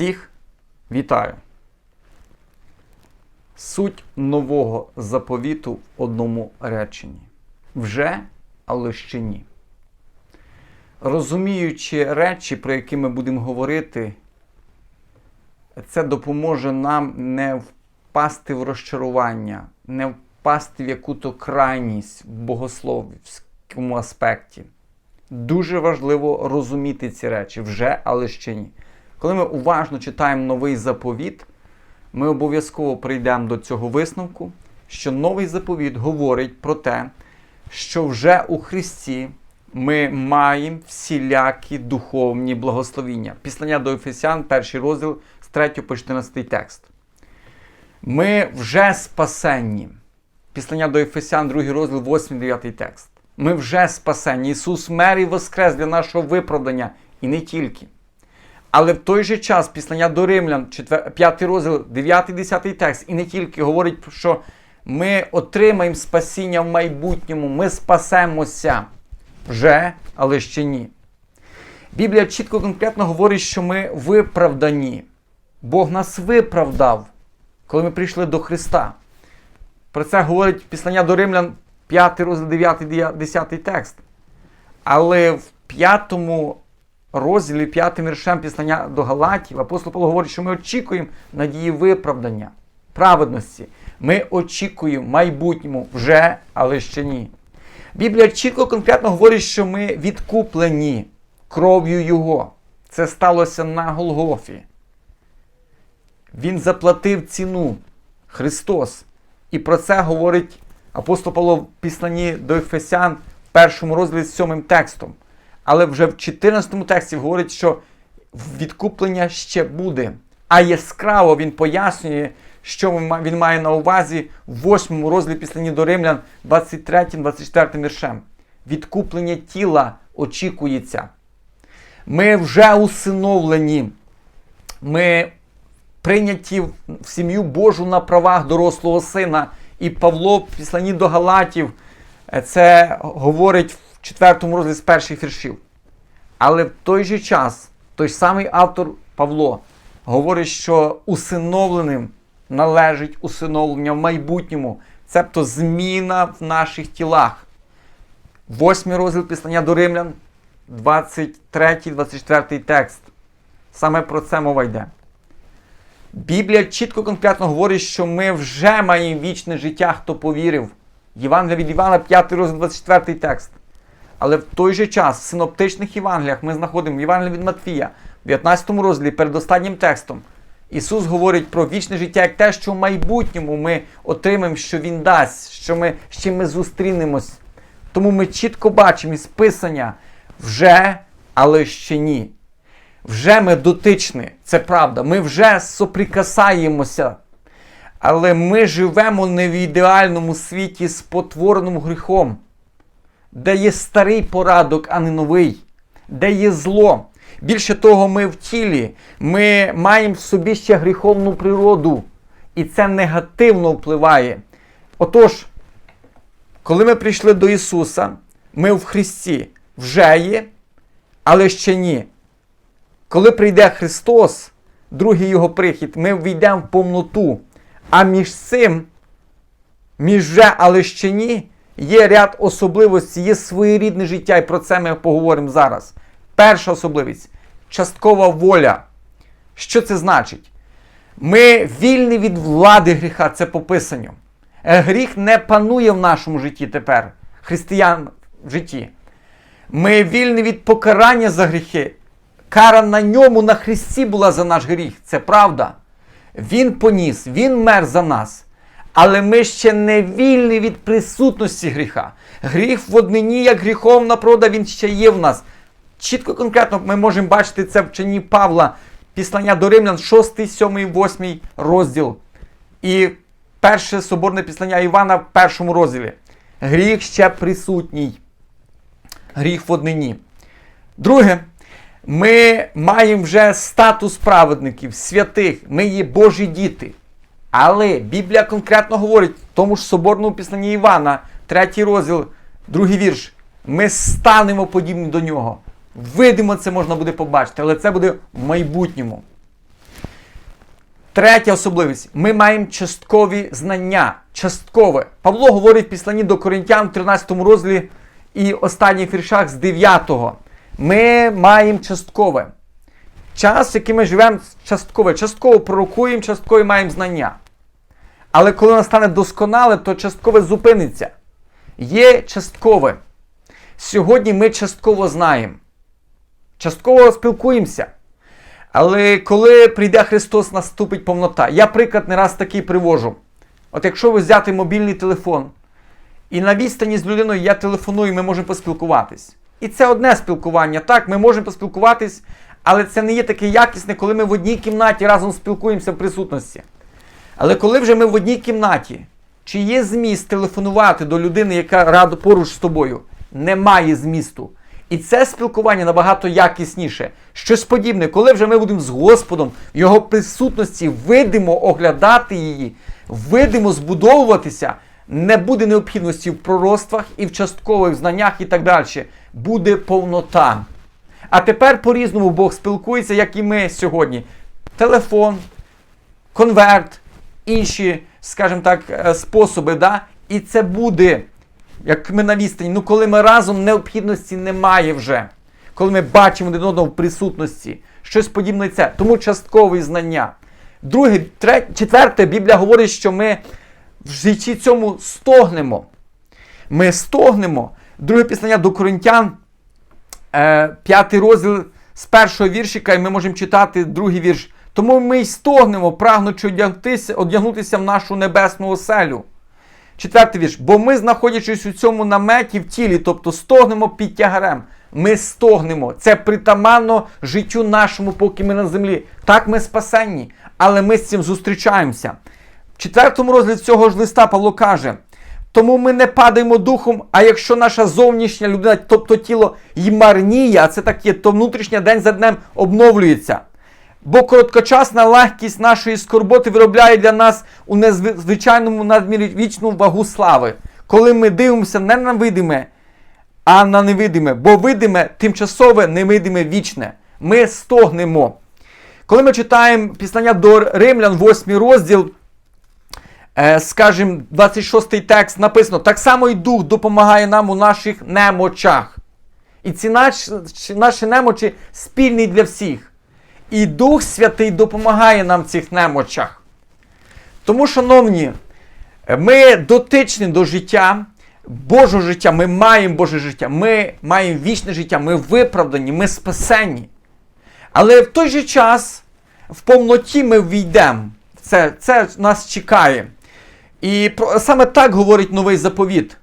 Всіх вітаю! Суть нового заповіту в одному реченні. Вже, але ще ні. Розуміючи речі, про які ми будемо говорити, це допоможе нам не впасти в розчарування, не впасти в яку-то крайність в богословському аспекті. Дуже важливо розуміти ці речі вже, але ще ні. Коли ми уважно читаємо новий заповіт, ми обов'язково прийдемо до цього висновку, що новий заповіт говорить про те, що вже у Христі ми маємо всілякі духовні благословіння. Післання до Ефесян, перший розділ з 3 по 14 текст. Ми вже спасенні. Післання до Ефесян, 2 розділ, 8-9 текст. Ми вже спасені. Ісус мер і воскрес для нашого виправдання і не тільки. Але в той же час післання до Римлян, 5 розділ, 9-10 текст, і не тільки говорить, що ми отримаємо спасіння в майбутньому, ми спасемося вже, але ще ні. Біблія чітко конкретно говорить, що ми виправдані. Бог нас виправдав, коли ми прийшли до Христа. Про це говорить післання до Римлян, 5 розділ, 9, 10 текст. Але в п'ятому розділі, п'ятим віршем післання до Галатів, апостол Павло говорить, що ми очікуємо надії виправдання, праведності. Ми очікуємо в майбутньому вже, але ще ні. Біблія чітко конкретно говорить, що ми відкуплені кров'ю Його. Це сталося на Голгофі. Він заплатив ціну Христос. І про це говорить апостол Павло в післанні до Ефесян в першому розділі з сьомим текстом. Але вже в 14 тексті говорить, що відкуплення ще буде. А яскраво він пояснює, що він має на увазі в 8 розділі післані до Римлян 23-24 віршем. Відкуплення тіла очікується. Ми вже усиновлені. Ми прийняті в сім'ю Божу на правах дорослого сина. І Павло післані до Галатів це говорить в 4 розділі з перших віршів. Але в той же час той самий автор Павло говорить, що усиновленим належить усиновлення в майбутньому, цебто зміна в наших тілах. Восьмий розділ післання до Римлян, 23-24 текст. Саме про це мова йде. Біблія чітко конкретно говорить, що ми вже маємо вічне життя, хто повірив. Євангелія від Івана, 5 розділ, 24 текст. Але в той же час в синоптичних Євангеліях ми знаходимо Євангелія від Матфія, в 19 розділі перед останнім текстом. Ісус говорить про вічне життя як те, що в майбутньому ми отримаємо, що Він дасть, що ми, з чим ми зустрінемось. Тому ми чітко бачимо із Писання вже, але ще ні. Вже ми дотичні, це правда. Ми вже соприкасаємося. Але ми живемо не в ідеальному світі з потвореним гріхом, де є старий порадок, а не новий, де є зло. Більше того, ми в тілі, ми маємо в собі ще гріховну природу, і це негативно впливає. Отож, коли ми прийшли до Ісуса, ми в Христі вже є, але ще ні. Коли прийде Христос, другий Його прихід, ми війдемо в повноту. А між цим, між вже, але ще ні, є ряд особливостей, є своєрідне життя, і про це ми поговоримо зараз. Перша особливість часткова воля. Що це значить? Ми вільні від влади гріха, це по писанню. Гріх не панує в нашому житті тепер, християн в житті. Ми вільні від покарання за гріхи. Кара на ньому на Христі була за наш гріх. Це правда. Він поніс, Він мер за нас. Але ми ще не вільні від присутності гріха. Гріх в однині, як гріховна прода, він ще є в нас. Чітко конкретно ми можемо бачити це в чині Павла, післання до Римлян, 6, 7, 8 розділ. І перше соборне післання Івана в першому розділі. Гріх ще присутній. Гріх в однині. Друге, ми маємо вже статус праведників, святих, ми є Божі діти. Але Біблія конкретно говорить в тому ж соборному післанні Івана, третій розділ, другий вірш. Ми станемо подібні до нього. Видимо, це можна буде побачити, але це буде в майбутньому. Третя особливість: ми маємо часткові знання. Часткове. Павло говорить в післанні до Коринтян в 13 розділі і останніх віршах з 9. Ми маємо часткове. Час, який ми живемо, часткове. Частково пророкуємо, частково маємо знання. Але коли настане досконале, то часткове зупиниться. Є часткове. Сьогодні ми частково знаємо. Частково спілкуємося. Але коли прийде Христос, наступить повнота. Я приклад не раз такий привожу. От якщо ви взяти мобільний телефон, і на відстані з людиною я телефоную, ми можемо поспілкуватись. І це одне спілкування. Так, ми можемо поспілкуватись, але це не є таке якісне, коли ми в одній кімнаті разом спілкуємося в присутності. Але коли вже ми в одній кімнаті, чи є зміст телефонувати до людини, яка радо поруч з тобою? Немає змісту. І це спілкування набагато якісніше. Щось подібне, коли вже ми будемо з Господом в Його присутності видимо оглядати її, видимо збудовуватися, не буде необхідності в пророцтвах і в часткових знаннях і так далі. Буде повнота. А тепер по-різному Бог спілкується, як і ми сьогодні. Телефон, конверт, інші, скажімо так, е, способи. Да? І це буде, як ми на відстані. Ну, коли ми разом необхідності немає вже. Коли ми бачимо один одного в присутності, щось подібне це. Тому часткові знання. Друге, третє, четверте, Біблія говорить, що ми в житті цьому стогнемо. Ми стогнемо. Друге післання до Коринтян, п'ятий розділ з першого віршика, і ми можемо читати другий вірш. Тому ми й стогнемо, прагнучи одягнутися, одягнутися в нашу небесну оселю. Четвертий вірш. Бо ми, знаходячись у цьому наметі в тілі, тобто стогнемо під тягарем. Ми стогнемо. Це притаманно життю нашому, поки ми на землі. Так ми спасенні, але ми з цим зустрічаємося. В четвертому розділі цього ж листа Павло каже: тому ми не падаємо духом, а якщо наша зовнішня людина, тобто тіло й марніє, а це так є, то внутрішня день за днем обновлюється. Бо короткочасна легкість нашої скорботи виробляє для нас у незвичайному надмірі вічну вагу слави, коли ми дивимося не на видиме, а на невидиме, бо видиме тимчасове, невидиме вічне. Ми стогнемо. Коли ми читаємо післання до Римлян, 8 розділ, скажімо, 26 текст написано: так само і Дух допомагає нам у наших немочах. І ці наші, наші немочі спільні для всіх. І Дух Святий допомагає нам в цих немочах. Тому, шановні, ми дотичні до життя, Божого життя, ми маємо Боже життя, ми маємо вічне життя, ми виправдані, ми спасені. Але в той же час в повноті ми війдемо. Це, це нас чекає. І саме так говорить новий заповіт.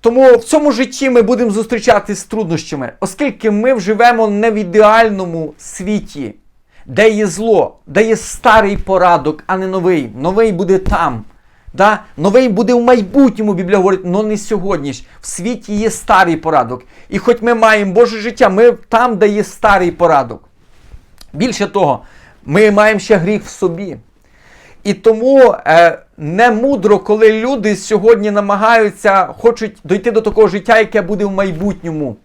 Тому в цьому житті ми будемо зустрічатися з труднощами, оскільки ми живемо не в ідеальному світі, де є зло, де є старий порадок, а не новий. Новий буде там. Да? Новий буде в майбутньому, Біблія говорить, але не сьогодні. В світі є старий порадок. І хоч ми маємо Боже життя, ми там, де є старий порадок. Більше того, ми маємо ще гріх в собі. І тому е, не мудро, коли люди сьогодні намагаються, хочуть дойти до такого життя, яке буде в майбутньому.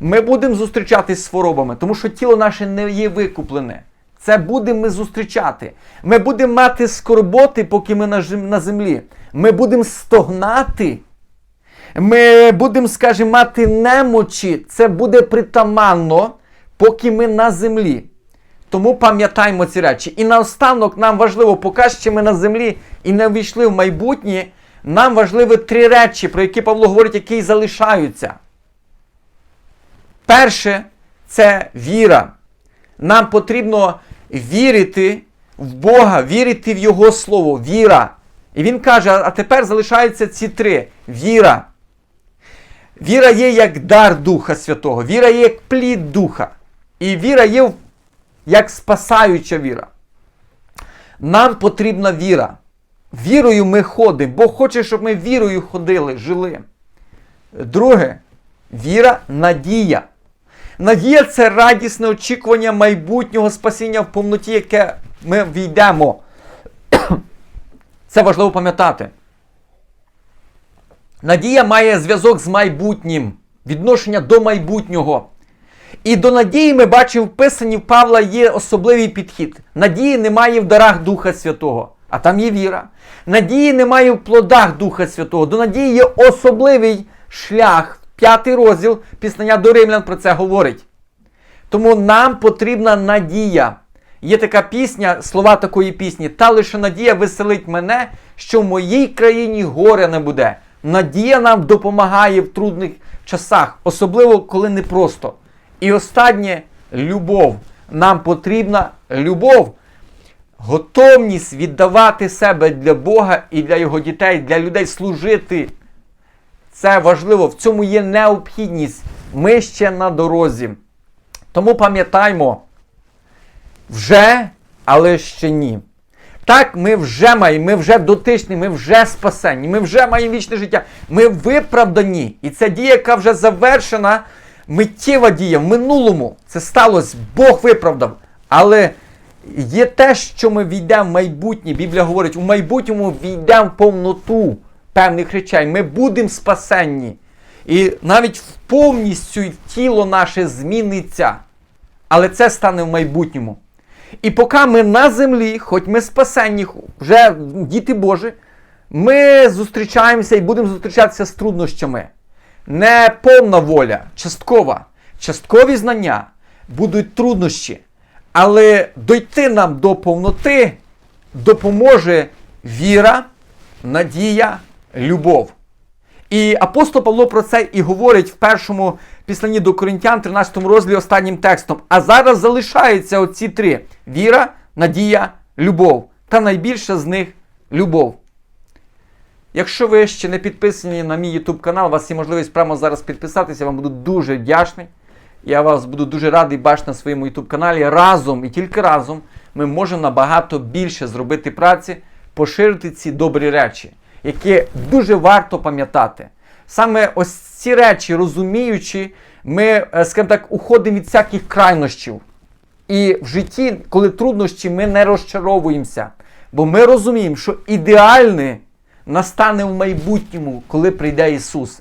Ми будемо зустрічатись з хворобами, тому що тіло наше не є викуплене. Це будемо ми зустрічати. Ми будемо мати скорботи, поки ми на землі. Ми будемо стогнати. Ми будемо, скажімо, мати немочі. Це буде притаманно, поки ми на землі. Тому пам'ятаємо ці речі. І наостанок нам важливо, поки ще ми на землі і не війшли в майбутнє, нам важливі три речі, про які Павло говорить, які залишаються. Перше це віра. Нам потрібно вірити в Бога, вірити в Його Слово, віра. І він каже: а тепер залишаються ці три: віра. Віра є як дар Духа Святого, віра є як плід Духа. І віра є як спасаюча віра. Нам потрібна віра. Вірою ми ходимо. Бог хоче, щоб ми вірою ходили, жили. Друге, віра надія. Надія це радісне очікування майбутнього спасіння в повноті, яке ми війдемо. Це важливо пам'ятати. Надія має зв'язок з майбутнім, відношення до майбутнього. І до надії ми бачимо, вписані в Павла є особливий підхід. Надії немає в дарах Духа Святого, а там є віра. Надії немає в плодах Духа Святого. До надії є особливий шлях. П'ятий розділ пізнання до римлян про це говорить. Тому нам потрібна надія. Є така пісня, слова такої пісні, та лише надія веселить мене, що в моїй країні горя не буде. Надія нам допомагає в трудних часах, особливо коли непросто. І останнє любов. Нам потрібна любов, готовність віддавати себе для Бога і для Його дітей, для людей служити. Це важливо, в цьому є необхідність. Ми ще на дорозі. Тому пам'ятаймо, вже, але ще ні. Так, ми вже маємо, ми вже дотичні, ми вже спасені, ми вже маємо вічне життя. Ми виправдані. І це дія, яка вже завершена, миттєва дія в минулому. Це сталося, Бог виправдав. Але є те, що ми війдемо в майбутнє. Біблія говорить, у майбутньому війдемо в повноту певних речей. Ми будемо спасенні. І навіть повністю тіло наше зміниться. Але це стане в майбутньому. І поки ми на землі, хоч ми спасенні, вже діти Божі, ми зустрічаємося і будемо зустрічатися з труднощами. Не повна воля, часткова. Часткові знання будуть труднощі. Але дойти нам до повноти допоможе віра, надія, любов. І апостол Павло про це і говорить в першому післанні до Коринтян, 13 розділі останнім текстом. А зараз залишаються оці три: віра, надія, любов. Та найбільша з них любов. Якщо ви ще не підписані на мій YouTube канал, у вас є можливість прямо зараз підписатися, я вам буду дуже вдячний. Я вас буду дуже радий бачити на своєму YouTube каналі. Разом і тільки разом ми можемо набагато більше зробити праці, поширити ці добрі речі, які дуже варто пам'ятати. Саме ось ці речі, розуміючи, ми, е, скажімо так, уходимо від всяких крайнощів. І в житті, коли труднощі, ми не розчаровуємося. Бо ми розуміємо, що ідеальне настане в майбутньому, коли прийде Ісус.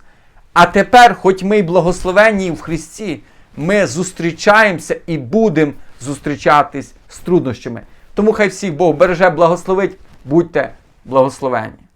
А тепер, хоч ми й благословенні в Христі, ми зустрічаємося і будемо зустрічатись з труднощами. Тому хай всіх Бог береже, благословить, будьте благословенні.